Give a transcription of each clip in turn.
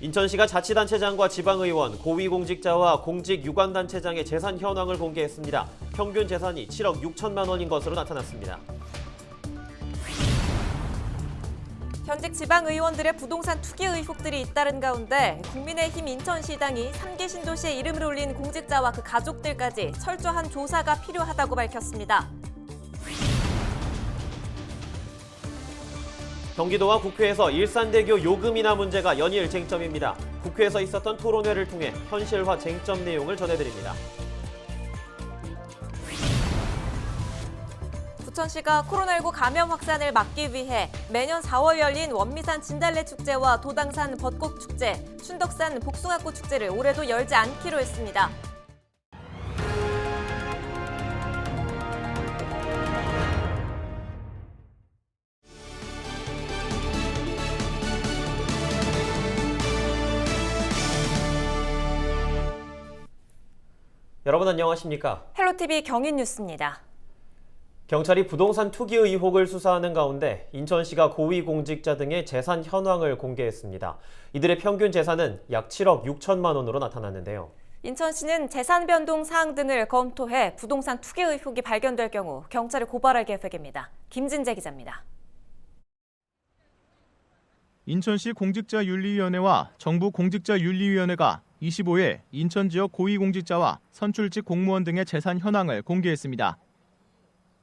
인천시가 자치단체장과 지방의원, 고위공직자와 공직 유관단체장의 재산 현황을 공개했습니다. 평균 재산이 7억 6천만 원인 것으로 나타났습니다. 현직 지방의원들의 부동산 투기 의혹들이 잇따른 가운데 국민의힘 인천시당이 3개 신도시에 이름을 올린 공직자와 그 가족들까지 철저한 조사가 필요하다고 밝혔습니다. 경기도와 국회에서 일산대교 요금 인하 문제가 연일 쟁점입니다. 국회에서 있었던 토론회를 통해 현실화 쟁점 내용을 전해드립니다. 부천시가 코로나19 감염 확산을 막기 위해 매년 4월 열린 원미산 진달래 축제와 도당산 벚꽃 축제, 춘덕산 복숭아꽃 축제를 올해도 열지 않기로 했습니다. 여러분 안녕하십니까? 헬로티비 경인 뉴스입니다. 경찰이 부동산 투기 의혹을 수사하는 가운데 인천시가 고위공직자 등의 재산 현황을 공개했습니다. 이들의 평균 재산은 약 7억 6천만 원으로 나타났는데요. 인천시는 재산 변동 사항 등을 검토해 부동산 투기 의혹이 발견될 경우 경찰에 고발할 계획입니다. 김진재 기자입니다. 인천시 공직자윤리위원회와 정부 공직자윤리위원회가 25일 인천 지역 고위공직자와 선출직 공무원 등의 재산 현황을 공개했습니다.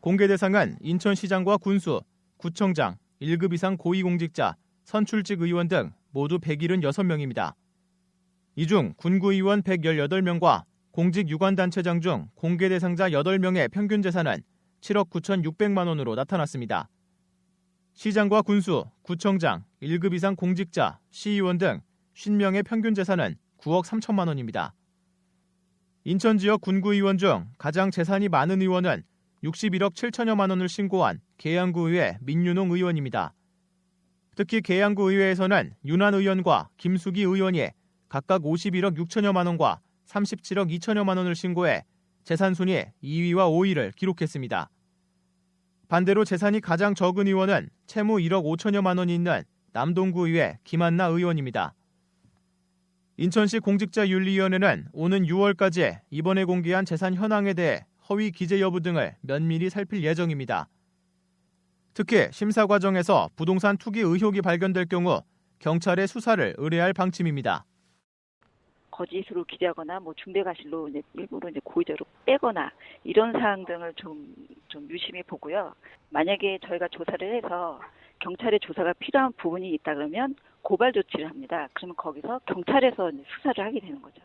공개 대상은 인천시장과 군수, 구청장, 1급 이상 고위공직자, 선출직 의원 등 모두 176명입니다. 이 중 군구의원 118명과 공직 유관단체장 중 공개 대상자 8명의 평균 재산은 7억 9,600만 원으로 나타났습니다. 시장과 군수, 구청장, 1급 이상 공직자, 시의원 등 50명의 평균 재산은 9억 3천만 원입니다. 인천 지역 군구의원 중 가장 재산이 많은 의원은 61억 7천여만 원을 신고한 계양구의회 민윤홍 의원입니다. 특히 계양구 의회에서는 윤한 의원과 김수기 의원이 각각 51억 6천여만 원과 37억 2천여만 원을 신고해 재산 순위 2위와 5위를 기록했습니다. 반대로 재산이 가장 적은 의원은 채무 1억 5천여만 원이 있는 남동구의회 김한나 의원입니다. 인천시 공직자윤리위원회는 오는 6월까지 이번에 공개한 재산 현황에 대해 허위 기재 여부 등을 면밀히 살필 예정입니다. 특히 심사 과정에서 부동산 투기 의혹이 발견될 경우 경찰에 수사를 의뢰할 방침입니다. 거짓으로 기재하거나 뭐 중대가실로 이제 일부러 이제 고의적으로 빼거나 이런 사항 등을 좀, 좀 유심히 보고요. 만약에 저희가 조사를 해서 경찰의 조사가 필요한 부분이 있다 그러면 고발 조치를 합니다. 그러면 거기서 경찰에서 수사를 하게 되는 거죠.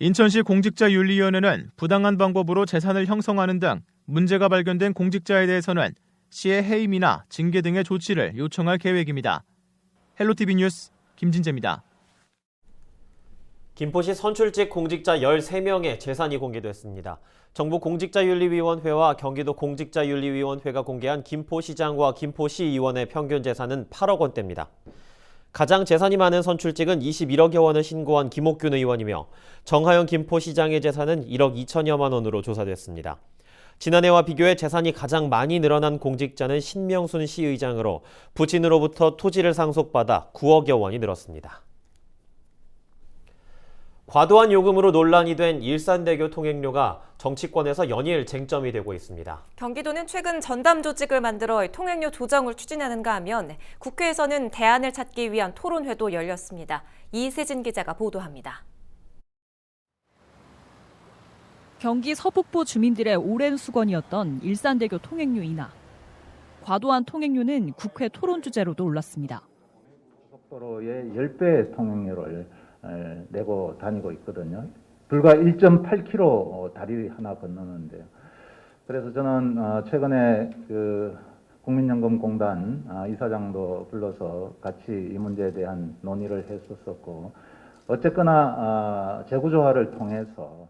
인천시 공직자윤리위원회는 부당한 방법으로 재산을 형성하는 등 문제가 발견된 공직자에 대해서는 시의 해임이나 징계 등의 조치를 요청할 계획입니다. 헬로티비 뉴스 김진재입니다. 김포시 선출직 공직자 13명의 재산이 공개됐습니다. 정부 공직자윤리위원회와 경기도 공직자윤리위원회가 공개한 김포시장과 김포시의원의 평균 재산은 8억 원대입니다. 가장 재산이 많은 선출직은 21억여 원을 신고한 김옥균 의원이며 정하영 김포시장의 재산은 1억 2천여만 원으로 조사됐습니다. 지난해와 비교해 재산이 가장 많이 늘어난 공직자는 신명순 시의장으로 부친으로부터 토지를 상속받아 9억여 원이 늘었습니다. 과도한 요금으로 논란이 된 일산대교 통행료가 정치권에서 연일 쟁점이 되고 있습니다. 경기도는 최근 전담 조직을 만들어 통행료 조정을 추진하는가 하면 국회에서는 대안을 찾기 위한 토론회도 열렸습니다. 이세진 기자가 보도합니다. 경기 서북부 주민들의 오랜 수건이었던 일산대교 통행료 인하. 과도한 통행료는 국회 토론 주제로도 올랐습니다. 고속도로의 10배의 통행료를 에, 내고 다니고 있거든요. 불과 1.8km 다리 하나 건너는데요. 그래서 저는 어, 최근에 그 국민연금공단 아, 이사장도 불러서 같이 이 문제에 대한 논의를 했었었고 어쨌거나 아, 재구조화를 통해서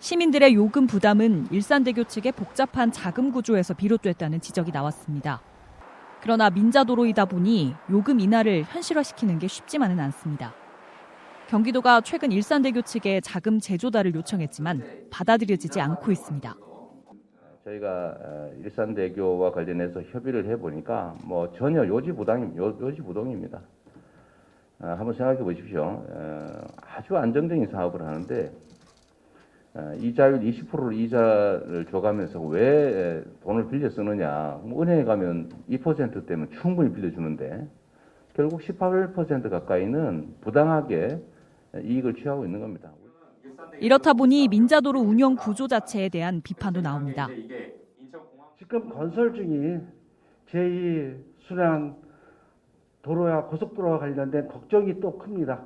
시민들의 요금 부담은 일산대교 측의 복잡한 자금 구조에서 비롯됐다는 지적이 나왔습니다. 그러나 민자도로이다 보니 요금 인하를 현실화시키는 게 쉽지만은 않습니다. 경기도가 최근 일산대교 측에 자금 재조달을 요청했지만 받아들여지지 않고 있습니다. 저희가 어, 일산대교와 관련해서 협의를 해보니까 뭐 전혀 요지부동입니다. 어, 한번 생각해 보십시오. 어, 아주 안정적인 사업을 하는데 어, 이자율 20%를 이자를 줘가면서 왜 에, 돈을 빌려 쓰느냐? 뭐 은행에 가면 2%대면 충분히 빌려주는데 결국 18% 가까이는 부당하게 이익을 취하고 있는 겁니다. 이렇다 보니 민자도로 운영 구조 자체에 대한 비판도 나옵니다. 지금 건설 중인 제2 순환 도로와 고속도로와 관련된 걱정이 또 큽니다.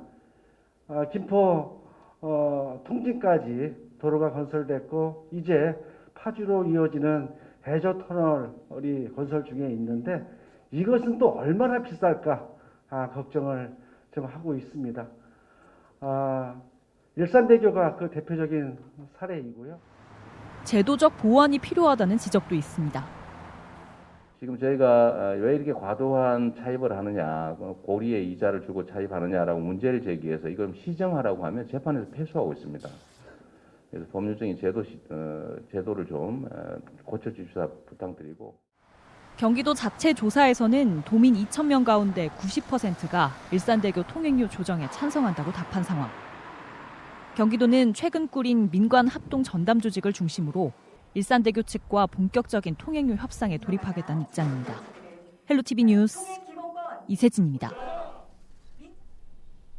아, 김포 어, 통진까지 도로가 건설됐고 이제 파주로 이어지는 해저 터널이 건설 중에 있는데 이것은 또 얼마나 비쌀까 아, 걱정을 좀 하고 있습니다. 아, 일산대교가 그 대표적인 사례이고요. 제도적 보완이 필요하다는 지적도 있습니다. 지금 저희가 어, 왜 이렇게 과도한 차입을 하느냐, 어, 고리에 이자를 주고 차입하느냐라고 문제를 제기해서 이걸 시정하라고 하면 재판에서 패소하고 있습니다. 그래서 법률적인 제도 시- 어, 제도를 좀 어, 고쳐주시사 부탁드리고. 경기도 자체 조사에서는 도민 2,000명 가운데 90%가 일산대교 통행료 조정에 찬성한다고 답한 상황. 경기도는 최근 꾸린 민관 합동 전담 조직을 중심으로 일산대교 측과 본격적인 통행료 협상에 돌입하겠다는 입장입니다. 헬로티비 뉴스 이세진입니다.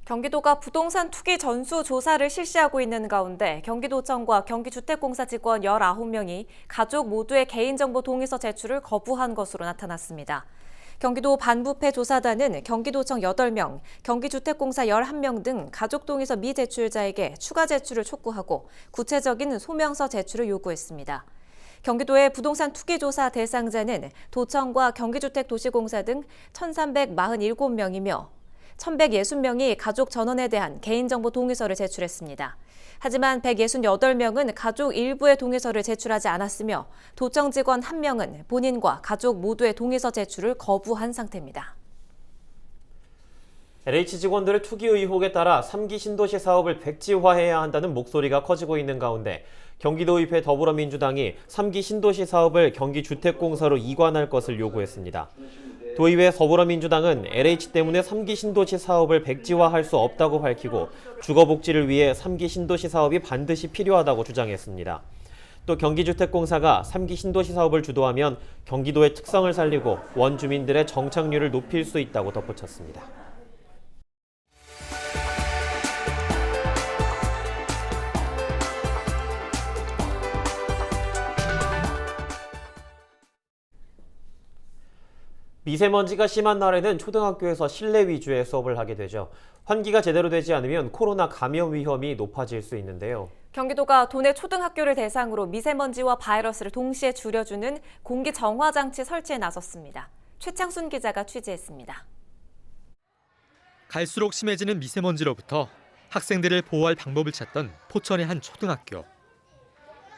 경기도가 부동산 투기 전수 조사를 실시하고 있는 가운데 경기도청과 경기주택공사 직원 19명이 가족 모두의 개인정보 동의서 제출을 거부한 것으로 나타났습니다. 경기도 반부패 조사단은 경기도청 8명, 경기주택공사 11명 등 가족 동의서 미제출자에게 추가 제출을 촉구하고 구체적인 소명서 제출을 요구했습니다. 경기도의 부동산 투기 조사 대상자는 도청과 경기주택도시공사 등 1,347명이며 1,160명이 가족 전원에 대한 개인정보 동의서를 제출했습니다. 하지만 168명은 가족 일부의 동의서를 제출하지 않았으며 도청 직원 1명은 본인과 가족 모두의 동의서 제출을 거부한 상태입니다. LH 직원들의 투기 의혹에 따라 3기 신도시 사업을 백지화해야 한다는 목소리가 커지고 있는 가운데 경기도의회 더불어민주당이 3기 신도시 사업을 경기주택공사로 이관할 것을 요구했습니다. 도의회 더불어민주당은 LH 때문에 3기 신도시 사업을 백지화할 수 없다고 밝히고 주거복지를 위해 3기 신도시 사업이 반드시 필요하다고 주장했습니다. 또 경기주택공사가 3기 신도시 사업을 주도하면 경기도의 특성을 살리고 원주민들의 정착률을 높일 수 있다고 덧붙였습니다. 미세먼지가 심한 날에는 초등학교에서 실내 위주의 수업을 하게 되죠. 환기가 제대로 되지 않으면 코로나 감염 위험이 높아질 수 있는데요. 경기도가 도내 초등학교를 대상으로 미세먼지와 바이러스를 동시에 줄여주는 공기 정화 장치 설치에 나섰습니다. 최창순 기자가 취재했습니다. 갈수록 심해지는 미세먼지로부터 학생들을 보호할 방법을 찾던 포천의 한 초등학교.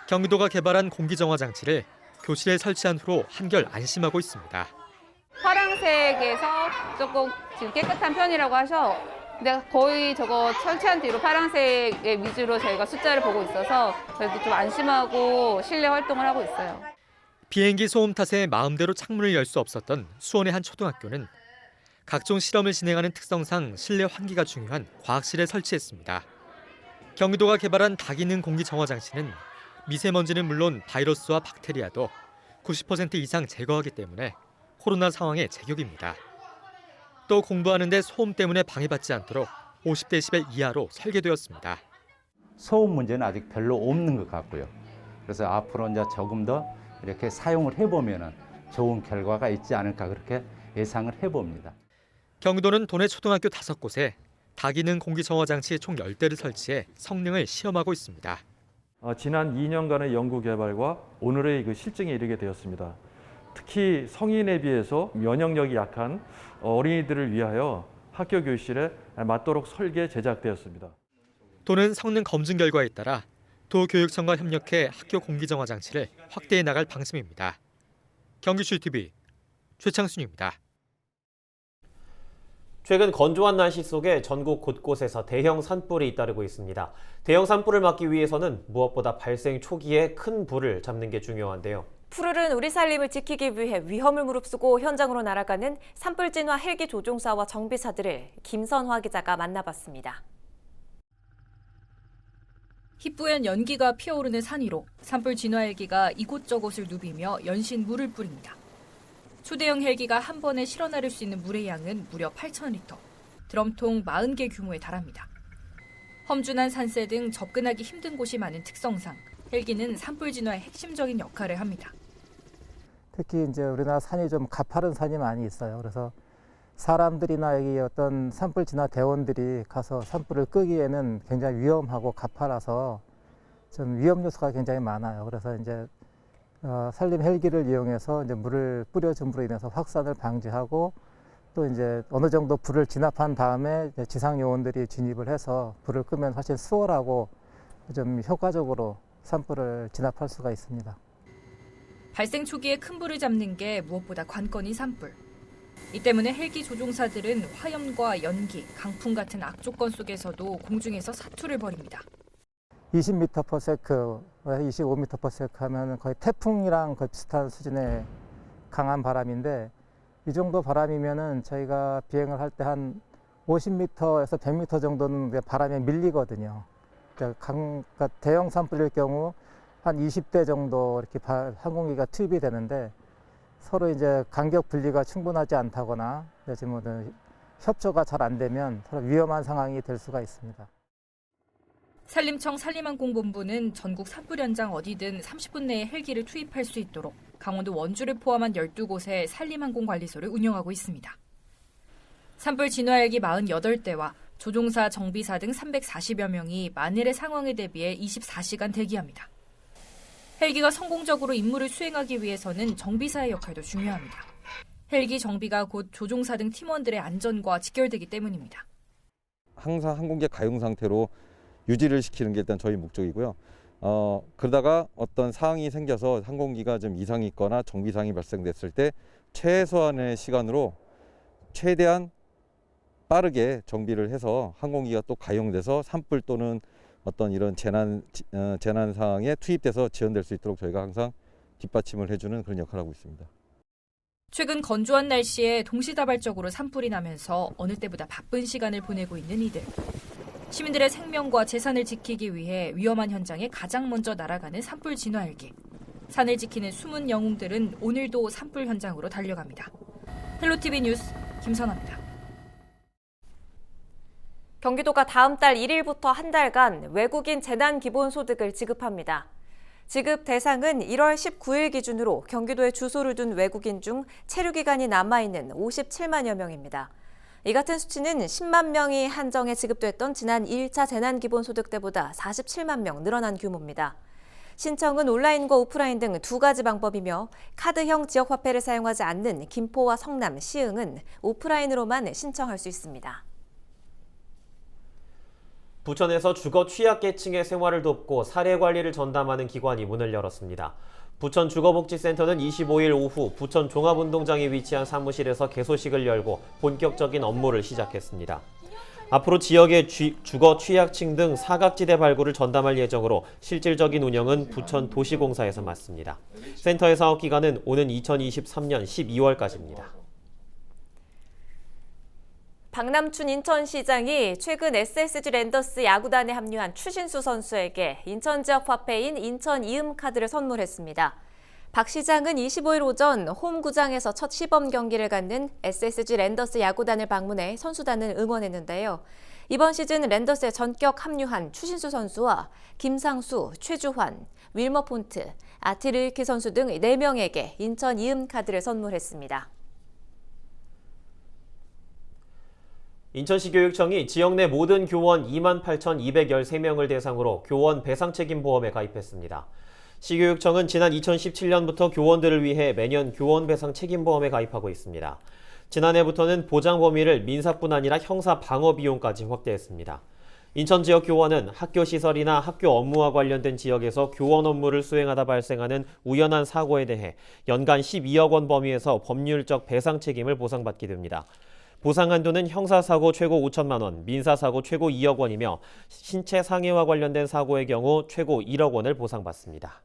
경기도가 개발한 공기 정화 장치를 교실에 설치한 후로 한결 안심하고 있습니다. 파랑색에서 조금 지금 깨끗한 편이라고 하셔. 근데 거의 저거 설치한 뒤로 파랑색의 위주로 저희가 숫자를 보고 있어서 저희도 좀 안심하고 실내 활동을 하고 있어요. 비행기 소음 탓에 마음대로 창문을 열 수 없었던 수원의 한 초등학교는 각종 실험을 진행하는 특성상 실내 환기가 중요한 과학실에 설치했습니다. 경기도가 개발한 다기능 공기 정화 장치는 미세먼지는 물론 바이러스와 박테리아도 90% 이상 제거하기 때문에 코로나 상황에 제격입니다. 또 공부하는데 소음 때문에 방해받지 않도록 50데시벨 이하로 설계되었습니다. 소음 문제는 아직 별로 없는 것 같고요. 그래서 앞으로 이제 조금 더 이렇게 사용을 해보면은 좋은 결과가 있지 않을까 그렇게 예상을 해봅니다. 경기도는 도내 초등학교 5곳에 다기능 공기 정화 장치 총 10대를 설치해 성능을 시험하고 있습니다. 어, 지난 2년간의 연구 개발과 오늘의 그 실증에 이르게 되었습니다. 특히 성인에 비해서 면역력이 약한 어린이들을 위하여 학교 교실에 맞도록 설계 제작되었습니다. 도는 성능 검증 결과에 따라 도교육청과 협력해 학교 공기 정화 장치를 확대해 나갈 방침입니다. 경기슈 TV 최창순입니다. 최근 건조한 날씨 속에 전국 곳곳에서 대형 산불이 잇따르고 있습니다. 대형 산불을 막기 위해서는 무엇보다 발생 초기에 큰 불을 잡는 게 중요한데요. 푸르른 우리 살림을 지키기 위해 위험을 무릅쓰고 현장으로 날아가는 산불 진화 헬기 조종사와 정비사들을 김선화 기자가 만나봤습니다. 희뿌연 연기가 피어오르는 산 위로 산불 진화 헬기가 이곳저곳을 누비며 연신 물을 뿌립니다. 초대형 헬기가 한 번에 실어 나를 수 있는 물의 양은 무려 8,000리터, 드럼통 40개 규모에 달합니다. 험준한 산세 등 접근하기 힘든 곳이 많은 특성상 헬기는 산불 진화의 핵심적인 역할을 합니다. 특히 이제 우리나라 산이 좀 가파른 산이 많이 있어요. 그래서 사람들이나 여기 어떤 산불 진화 대원들이 가서 산불을 끄기에는 굉장히 위험하고 가파라서 좀 위험 요소가 굉장히 많아요. 그래서 이제 어, 산림 헬기를 이용해서 이제 물을 뿌려줌으로 인해서 확산을 방지하고 또 이제 어느 정도 불을 진압한 다음에 지상 요원들이 진입을 해서 불을 끄면 훨씬 수월하고 좀 효과적으로 산불을 진압할 수가 있습니다. 발생 초기에 큰 불을 잡는 게 무엇보다 관건인 산불. 이 때문에 헬기 조종사들은 화염과 연기, 강풍 같은 악조건 속에서도 공중에서 사투를 벌입니다. 20m/s, 25m/s 하면 거의 태풍이랑 거의 비슷한 수준의 강한 바람인데 이 정도 바람이면은 저희가 비행을 할 때 한 50m에서 100m 정도는 바람에 밀리거든요. 그러니까 강, 그러니까 대형 산불일 경우 한 20대 정도 이렇게 바- 항공기가 투입이 되는데 서로 이제 간격 분리가 충분하지 않다거나 뭐 협조가 잘 안 되면 서로 위험한 상황이 될 수가 있습니다. 산림청 산림항공본부는 전국 산불 현장 어디든 30분 내에 헬기를 투입할 수 있도록 강원도 원주를 포함한 12곳에 산림항공관리소를 운영하고 있습니다. 산불 진화 헬기 48대와 조종사, 정비사 등 340여 명이 만일의 상황에 대비해 24시간 대기합니다. 헬기가 성공적으로 임무를 수행하기 위해서는 정비사의 역할도 중요합니다. 헬기 정비가 곧 조종사 등 팀원들의 안전과 직결되기 때문입니다. 항상 항공기 가용 상태로 유지를 시키는 게 일단 저희 목적이고요. 어, 그러다가 어떤 상황이 생겨서 항공기가 좀 이상이 있거나 정비상이 발생됐을 때 최소한의 시간으로 최대한 빠르게 정비를 해서 항공기가 또 가용돼서 산불 또는 어떤 이런 재난 지- 어, 재난 상황에 투입돼서 지원될 수 있도록 저희가 항상 뒷받침을 해주는 그런 역할을 하고 있습니다. 최근 건조한 날씨에 동시다발적으로 산불이 나면서 어느 때보다 바쁜 시간을 보내고 있는 이들. 시민들의 생명과 재산을 지키기 위해 위험한 현장에 가장 먼저 날아가는 산불 진화 헬기. 산을 지키는 숨은 영웅들은 오늘도 산불 현장으로 달려갑니다. 헬로티비 뉴스 김선아입니다. 경기도가 다음 달 1일부터 한 달간 외국인 재난 기본소득을 지급합니다. 지급 대상은 1월 19일 기준으로 경기도에 주소를 둔 외국인 중 체류 기간이 남아있는 57만여 명입니다. 이 같은 수치는 10만 명이 한정해 지급됐던 지난 1차 재난기본소득 때보다 47만 명 늘어난 규모입니다. 신청은 온라인과 오프라인 등 두 가지 방법이며 카드형 지역화폐를 사용하지 않는 김포와 성남, 시흥은 오프라인으로만 신청할 수 있습니다. 부천에서 주거 취약계층의 생활을 돕고 사례 관리를 전담하는 기관이 문을 열었습니다. 부천 주거복지센터는 25일 오후 부천 종합운동장에 위치한 사무실에서 개소식을 열고 본격적인 업무를 시작했습니다. 앞으로 지역의 쥐- 주거 취약층 등 사각지대 발굴을 전담할 예정으로 실질적인 운영은 부천 도시공사에서 맡습니다. 센터의 사업 기간은 오는 2023년 12월까지입니다. 박남춘 인천시장이 최근 SSG 랜더스 야구단에 합류한 추신수 선수에게 인천 지역 화폐인 인천 이음 카드를 선물했습니다. 박 시장은 25일 오전 홈구장에서 첫 시범 경기를 갖는 SSG 랜더스 야구단을 방문해 선수단을 응원했는데요. 이번 시즌 랜더스에 전격 합류한 추신수 선수와 김상수, 최주환, 윌머 폰트, 아티르키 선수 등 4명에게 인천 이음 카드를 선물했습니다. 인천시 교육청이 지역 내 모든 교원 28,213명을 대상으로 교원 배상 책임 보험에 가입했습니다. 시교육청은 지난 2017년부터 교원들을 위해 매년 교원 배상 책임 보험에 가입하고 있습니다. 지난해부터는 보장 범위를 민사뿐 아니라 형사 방어 비용까지 확대했습니다. 인천 지역 교원은 학교 시설이나 학교 업무와 관련된 지역에서 교원 업무를 수행하다 발생하는 우연한 사고에 대해 연간 12억 원 범위에서 법률적 배상 책임을 보상받게 됩니다. 보상 한도는 형사사고 최고 5천만 원, 민사사고 최고 2억 원이며 신체 상해와 관련된 사고의 경우 최고 1억 원을 보상받습니다.